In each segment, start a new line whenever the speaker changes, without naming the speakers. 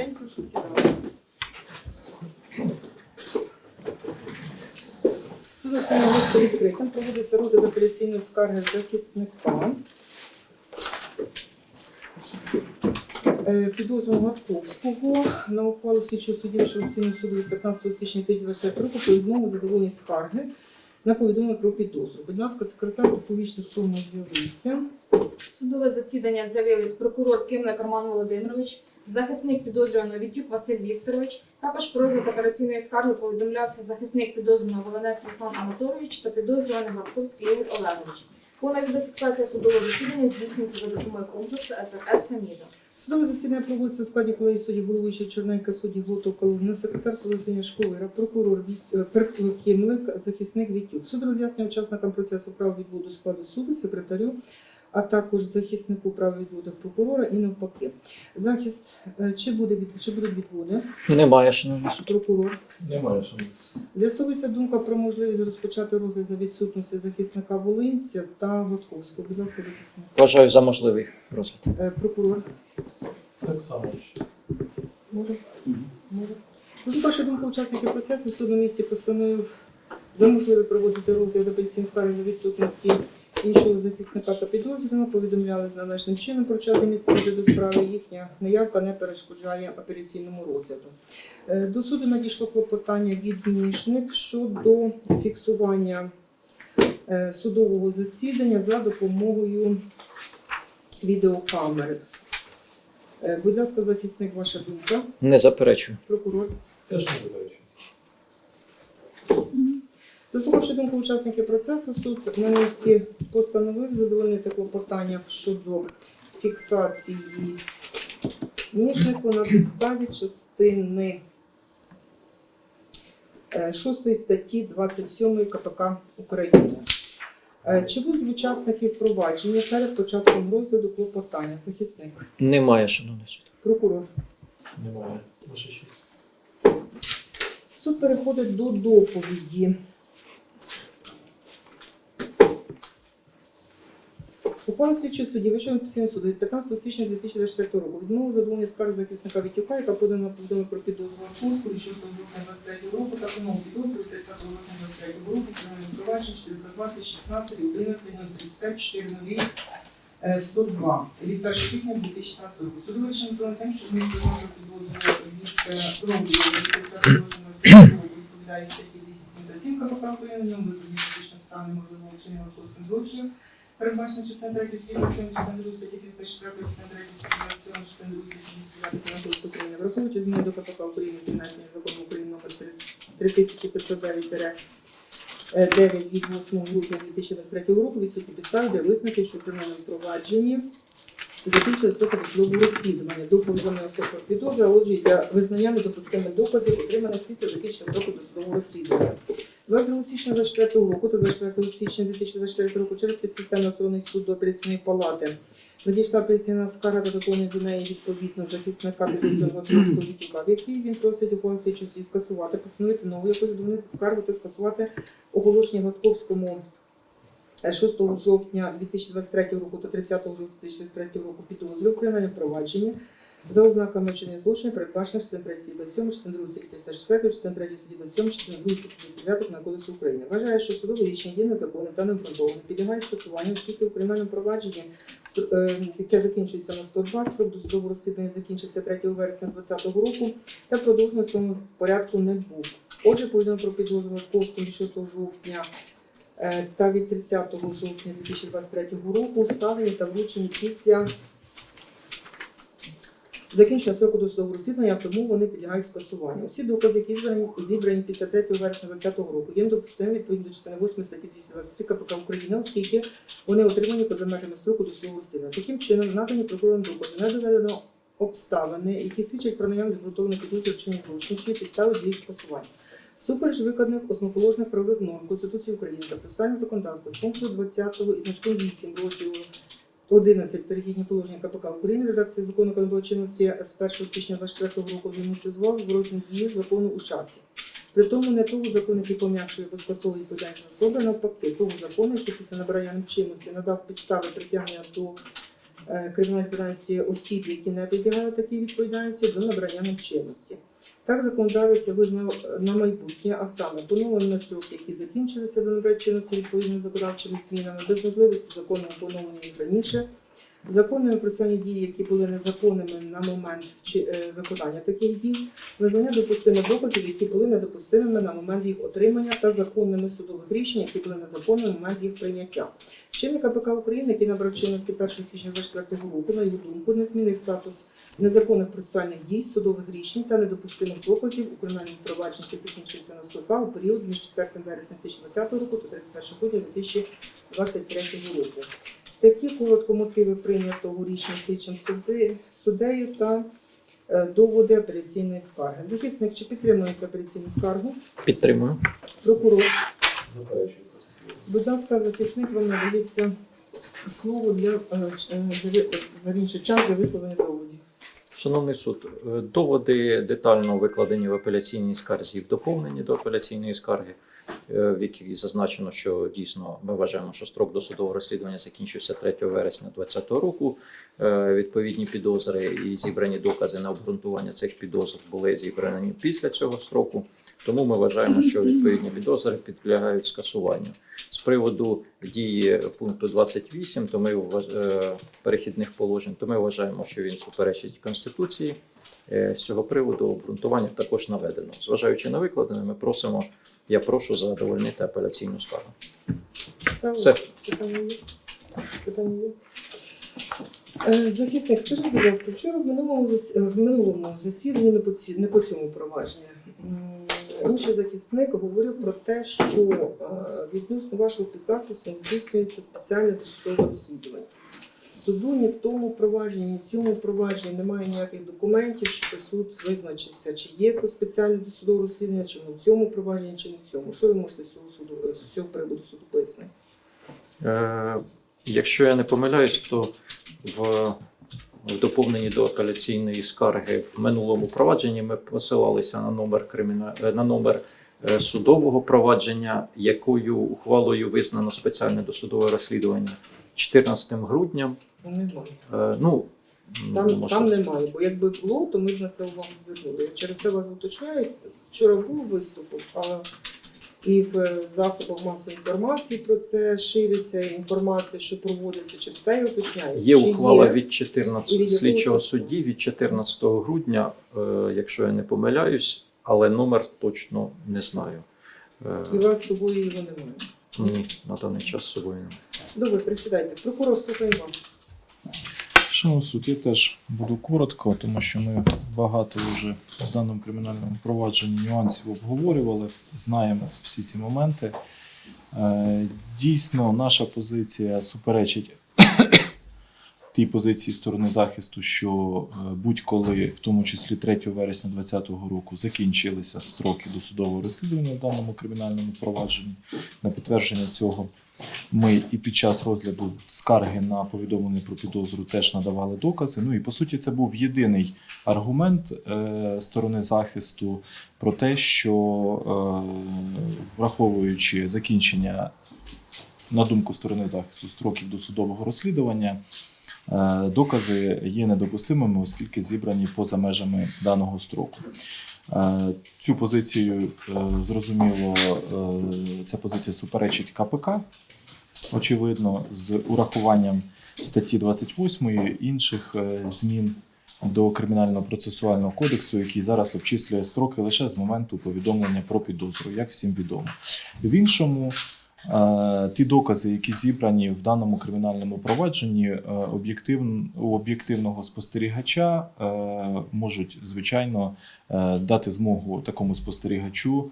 день, прошу сідати. Суд остановився відкритим. Проводиться розгляд апеляційної скарги захисника. Е, Підозрюваного Гатковського на ухвалу слідчого судді Антикорупційного суду від 15 січня 2024 року по відмову задоволення скарги на повідомлення про підозру. Будь ласка, секретар в нас з'явився.
Судове засідання з'явились прокурор Кимлик Роман Володимирович, захисник підозрюваного Вітюк Василь Вікторович. Також про розгляд операційної скарги повідомлявся захисник підозрюваного Волонець Руслан Анатолійович та підозрюваний Гладковський Ігор Олегович. Повна відеофіксація судового засідання здійснюється за допомогою комплексу СРС Феміда.
Судове засідання проводиться в складі колегії судді головуючий Чорненька, судді Глотов Калугіна, секретар судового засідання Шковира, прокурор Віт- е, Кимлик, захисник Вітюк. Суд роз'яснює учасникам процесу прав відводу складу суду, секретарю, а також захиснику прав відводу прокурора і навпаки. Захист е, чи буде від чи будуть відводи?
Немає, суд.
Прокурор
Немає, шановні.
з'ясовується думка про можливість розпочати розгляд за відсутності захисника Волинця та Готковського. Будь ласка, захисник.
Вважаю за можливий розгляд.
Е, Прокурор
Так само.
може. Може. Ну, За вашу думку, учасники процесу суд на місці постановив за можливе проводити розгляд апеляційної скарги за відсутності іншого захисника та підозрюваного, повідомляли з належним чином про час і місце розгляду справи. Їхня неявка не перешкоджає апеляційному розгляду. Е, До суду надійшло клопотання від Ніжник щодо фіксування е, судового засідання за допомогою відеокамери. Е, Будь ласка, захисник, ваша думка.
Не заперечую.
Прокурор.
Теж не заперечую.
Заслухавши думку учасників процесу, суд на місці постановив задовольнити клопотання щодо фіксації ніжнику на підставі частини 6 статті 27 КПК України. Е, Чи будуть учасники впровадження перед початком розгляду клопотання? Захисник,
Немає, шановний суд.
прокурор.
Немає.
Суд переходить до доповіді. Ухвала слідчого судді Вищого антикорупційного суду від 15 січня 2024 року. Відмову задоволення скарги захисника Вітюка, яка подана на повідомлення про підозру Артурську від 6 жовтня 23 року. Та новому підозру з 30 жовтня 23 року кримінальним провадженням 420 16 11 035 4 0 102 від 1 квітня 2016 року. Судове рішення про те, що зміст підозру підозру від року 30 жовтня 23 року відповідає статті 277 КПК України, в ньому викладені фізичних стан неможливого вчинення наркотичних злочинів, передбачено частина 3 статті 27, частина 2 статті 304, частина 3 статті 27, частина 2 статті 209 Кодексу України. Враховуючи зміни до КПК України при закону України номер 3509 9 від 8 грудня 2023 року відсутні підстави для висновків, що в кримінальному провадженні закінчили строки досудового розслідування до повідомлення особи про підозру, а отже, для визнання недопустимих доказів, отриманих після закінчення строку досудового розслідування. 22 січня 2024 року та 24 січня 2024 року через підсистемний електронний суд до апеляційної палати. Надійшла апеляційна скарга виконує до неї відповідно захисника підозрюваного Київського Вітюка, в якій він просить слідчого судді скасувати, постановити нову якось задовольнити скаргу та скасувати оголошення Гладковському е, 6 жовтня 2023 року та 30 жовтня 2023 року. Підозри у кримінальному провадженні за ознаками вчинення злочину, передбачених частин 3 статті 27, частин 2 статті 34, частин 3 статті 27, частин 2 статті 39 на Кодексу України. Вважає, що судове рішення є незаконним та необґрунтованим, підлягає скасуванню, оскільки у кримінальному провадженні, е, яке закінчується на 102, строк досудового розслідування закінчився 3 вересня 2020 року та продовжено в цьому порядку не був. Отже, повідомлено про підозру Ковському від 6 жовтня е, та від 30 жовтня 2023 року ставлені та вручені після закінчення строку досудового розслідування, тому вони підлягають скасуванню. Усі докази, які зібрані, зібрані після 3 вересня 2020 року, є недопустимі відповідно до частини 8 статті 223 КПК України, оскільки вони отримані поза межами строку досудового розслідування. Таким чином, надані прокурором докази не доведено обставини, які свідчать про наявність ґрунтовних підозр вчинення злочину, чи підстави для їх скасування. Супереч викладених основоположних правових норм Конституції України та процесуального законодавства пункту 20 і значком 8 розділу 11 перехідні положення КПК України редакції закону яка чинності з 1 січня 24 року демонстрував зворотну дію закону у часі. При тому не того закону, який пом'якшує скасовує відповідальність особи, навпаки, того закону, який після набрання чинності надав підстави притягнення до е, кримінальної відповідальності осіб, які не підлягають такій відповідальності, до набрання чинності. Так, законодавець визнав е, на майбутнє, а саме поновлення строки, які закінчилися до набрання чинності відповідно законодавчими змінами, без можливості законного поновлення їх раніше, законними процесуальні дії, які були незаконними на момент е, виконання таких дій, визнання допустимих доказів, які були недопустимими на момент їх отримання, та законними судових рішень, які були незаконними на момент їх прийняття. Чинник КПК України, який набрав чинності 1 січня 2024 року, на його думку, не змінив статус незаконних процесуальних дій, судових рішень та недопустимих доказів у кримінальному провадженні, яке закінчується на судах у період між 4 вересня 2020 року та 31 грудня 2023 року. Такі коротко мотиви прийнятого рішення слідчим суди, суддею та е, доводи апеляційної скарги. Захисник, чи підтримуєте апеляційну скаргу?
Підтримую.
Прокурор,
Заперечую.
будь ласка, захисник, вам надається слово для, е, е, для час для висловлення доводів.
Шановний суд, доводи детально викладені в апеляційній скарзі в доповненні до апеляційної скарги, в якій зазначено, що дійсно ми вважаємо, що строк досудового розслідування закінчився 3 вересня 2020 року. Е, Відповідні підозри і зібрані докази на обґрунтування цих підозр були зібрані після цього строку. Тому ми вважаємо, що відповідні підозри підлягають скасуванню. З приводу дії пункту 28, то ми е, перехідних положень, то ми вважаємо, що він суперечить Конституції. Е, З цього приводу обґрунтування також наведено. Зважаючи на викладене, ми просимо, я прошу задовольнити апеляційну скаргу. Все.
питання є? Питання є? Е, Захисник, скажіть, будь ласка, вчора в минулому, зас- е, в минулому засіданні не по, ці- не по цьому провадженню. м, Інший захисник говорив про те, що е, відносно вашого підзахису здійснюється спеціальне досудове розслідування. Суду ні в тому провадженні, ні в цьому провадженні немає ніяких документів, щоб суд визначився, чи є то спеціальне досудове розслідування, чи в цьому провадженні, чи не в цьому. Що ви можете з цього суду з цього приводу суду пояснити?
Е, Якщо я не помиляюсь, то в, в доповненні до апеляційної скарги в минулому провадженні ми посилалися на номер криміна... е, на номер е, судового провадження, якою ухвалою визнано спеціальне досудове розслідування 14 грудня.
Ну, Немає.
Е, Ну,
Там,
може,
там немає, бо якби було, то ми б на це увагу звернули. Я через це вас уточняю. Вчора був виступ, а і в засобах масової інформації про це шириться інформація, що проводиться, через це я уточняю.
Є
Чи
ухвала
є?
від
І від
14
якого
слідчого судді від 14 грудня, е, якщо я не помиляюсь, але номер точно не знаю. Е,
І у вас з собою його немає.
Ні, на даний час з собою немає.
Добре, присідайте. Прокурор, слухаємо вас.
Шановний суд, я теж буду коротко, тому що ми багато вже в даному кримінальному провадженні нюансів обговорювали, знаємо всі ці моменти. Е, Дійсно, наша позиція суперечить тій позиції сторони захисту, що е, будь-коли, в тому числі 3 вересня 2020 року, закінчилися строки досудового розслідування в даному кримінальному провадженні. На підтвердження цього ми і під час розгляду скарги на повідомлення про підозру теж надавали докази. Ну і по суті, це був єдиний аргумент е, сторони захисту про те, що е, враховуючи закінчення, на думку сторони захисту, строків досудового розслідування. Е, Докази є недопустимими, оскільки зібрані поза межами даного строку. Е, Цю позицію е, зрозуміло, ця позиція суперечить КПК, очевидно, з урахуванням статті 28 інших змін до кримінального процесуального кодексу, який зараз обчислює строки лише з моменту повідомлення про підозру, як всім відомо. В іншому. Е, Ті докази, які зібрані в даному кримінальному провадженні, е, об'єктивн- у об'єктивного спостерігача е, можуть звичайно дати змогу такому спостерігачу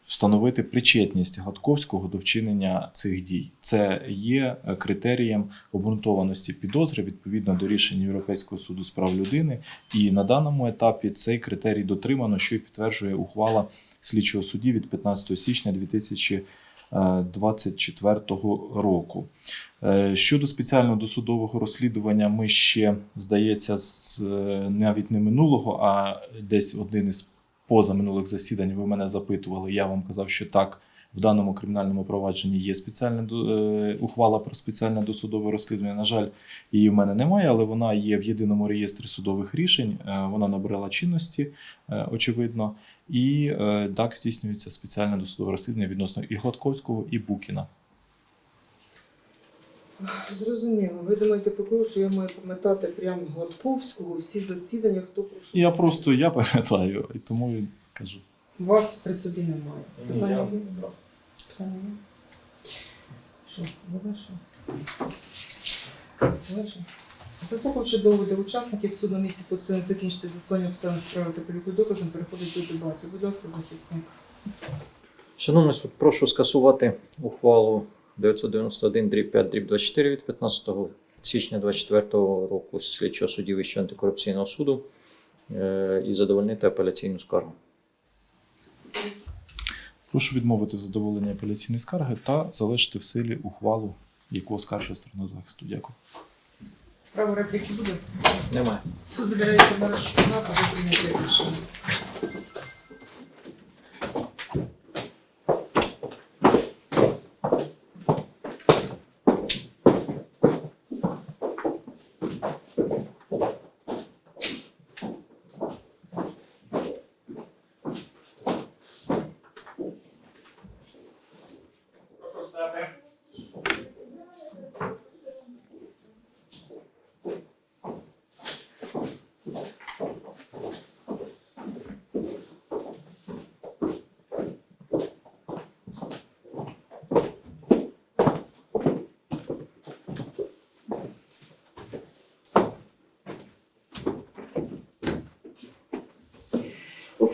встановити причетність Гладковського до вчинення цих дій. Це є критерієм обґрунтованості підозри відповідно до рішень Європейського суду з прав людини. І на даному етапі цей критерій дотримано, що і підтверджує ухвала слідчого судді від 15 січня 2024 року. Е, Щодо спеціального досудового розслідування, ми ще, здається, з е, навіть не минулого, а десь один із позаминулих засідань ви мене запитували. Я вам казав, що так В даному кримінальному провадженні є спеціальна е, ухвала про спеціальне досудове розслідування. На жаль, її в мене немає, але вона є в єдиному реєстрі судових рішень. Е, Вона набрала чинності, е, очевидно, і так здійснюється спеціальне досудове розслідування відносно і Гладковського, і Букіна.
Зрозуміло. Ви думаєте, прокурор, що я маю пам'ятати прямо Гладковського, всі засідання, хто прошу.
Я просто я пам'ятаю, і тому і кажу.
Вас при собі немає.
Ні,
Питання є?
брав.
Питання є? Що, завершено? Завершено. Заслухавши доводи учасників суду місці постоянно закінчити з'ясування обставин справи та переліку доказом, переходить до дебатів. Будь ласка, захисник.
Шановний суд, прошу скасувати ухвалу 991 дріб 5 дріб 24 від 15 січня 2024 року слідчого судді Вищого антикорупційного суду е, і задовольнити апеляційну скаргу.
Прошу відмовити в задоволенні апеляційної скарги та залишити в силі ухвалу, яку оскаржує сторона захисту. Дякую.
Право репліки буде?
Немає.
Суд добирається на розшукнати до прийняття рішення.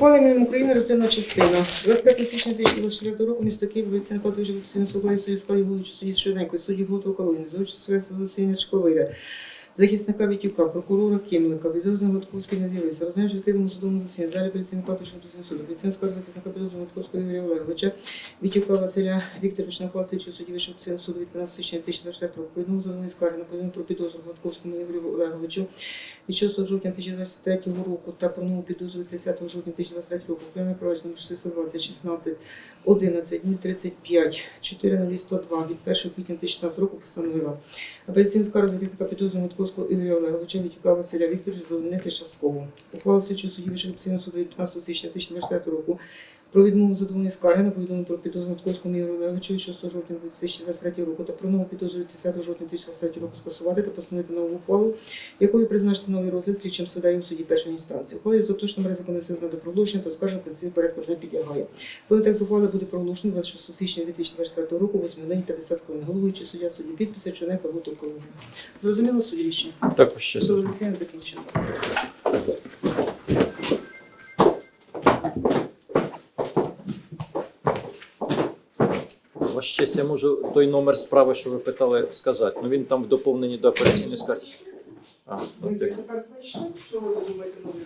Міністром України роздільна частина. 25 січня 2024 року місто Київ вулиця Конституційного суду Союз Складі головуючи судді Швиденко, судді Глутова Калини, за участь засідання Шковиля, захисника Вітюка, прокурора Кимлика, відносно Гладковський не з'явився. Розглядаючи в відкритому судовому засіданні, залі поліційний патовича Конституційного суду, поліційного скарг захисника підозрюваного Гладковського Ігоря Олеговича, Вітюка Василя Вікторовича на хвалу слідчого судді Вищого Конституційного суду від 15 січня 2024 року. Відносно заданої скарги на повідомлення про підозру Гладковському Ігорю Олеговичу від 6 жовтня 2023 року та про нову підозру від 30 жовтня 2023 року. Окреме провадження 620 16 11 035 4102 від 1 квітня 2016 року постановила апеляційну скаргу захисника підозрюваного Гудковського Ігоря Олеговича Вітюка Василя Вікторовича задовольнити частково. Ухвалу слідчого судді Вищого Конституційного суду від 15 січня 2024 року про відмову задоволення скарги на повідомлення про підозру Гудковському Ігорю Олеговичу від 6 жовтня 2023 року та про нову підозру 10 жовтня 2023 року скасувати та постановити нову ухвалу, якою призначити новий розгляд слідчим суддею у суді першої інстанції. Ухвалою за точним ризиком несення до проголошення та оскарження конституційний порядок не підлягає. Повний текст ухвали буде проголошений 26 січня 2024 року, 8 годин 50 хвилин. Головуючий суддя судді підписи, Чорненка, Гутов, Коломия. Зрозуміло судді рішення?
Також ще
Судове засідання закінчено.
Честь, я можу той номер справи, що ви питали, сказати. Ну він там в доповненні до апеляційної скарги. А,
Ви
окей.
тепер знайшли, чого ви думаєте розгляд?